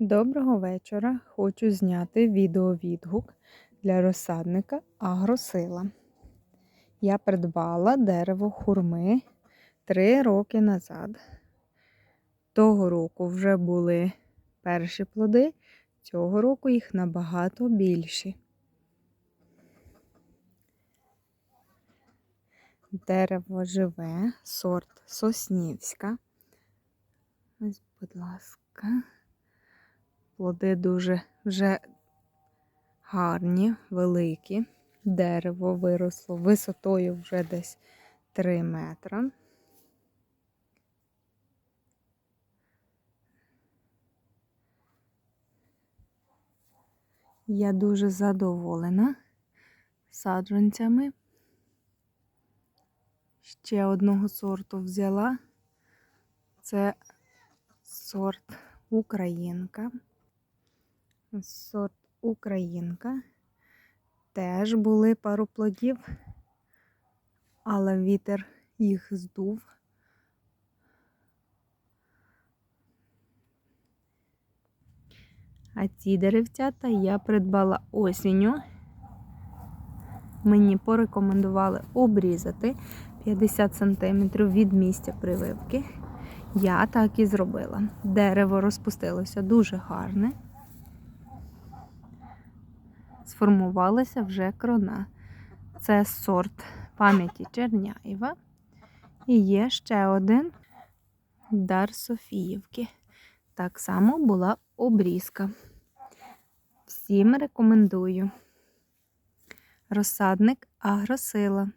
Доброго вечора. Хочу зняти відеовідгук для розсадника Агросила. Я придбала дерево хурми 3 роки назад. Того року вже були перші плоди, цього року їх набагато більші. Дерево живе, сорт Соснівська. Ось, будь ласка. Плоди дуже вже гарні, великі. Дерево виросло висотою вже десь 3 метра. Я дуже задоволена саджанцями. Ще одного сорту взяла. Це сорт Українка. Сорт Українка. Теж були пару плодів, але вітер їх здув. А ці деревцята я придбала осінню. Мені порекомендували обрізати 50 см від місця прививки. Я так і зробила. Дерево розпустилося дуже гарне. Сформувалася вже крона. Це сорт пам'яті Черняєва. І є ще один дар Софіївки. Так само була обрізка. Всім рекомендую. Розсадник Агросила.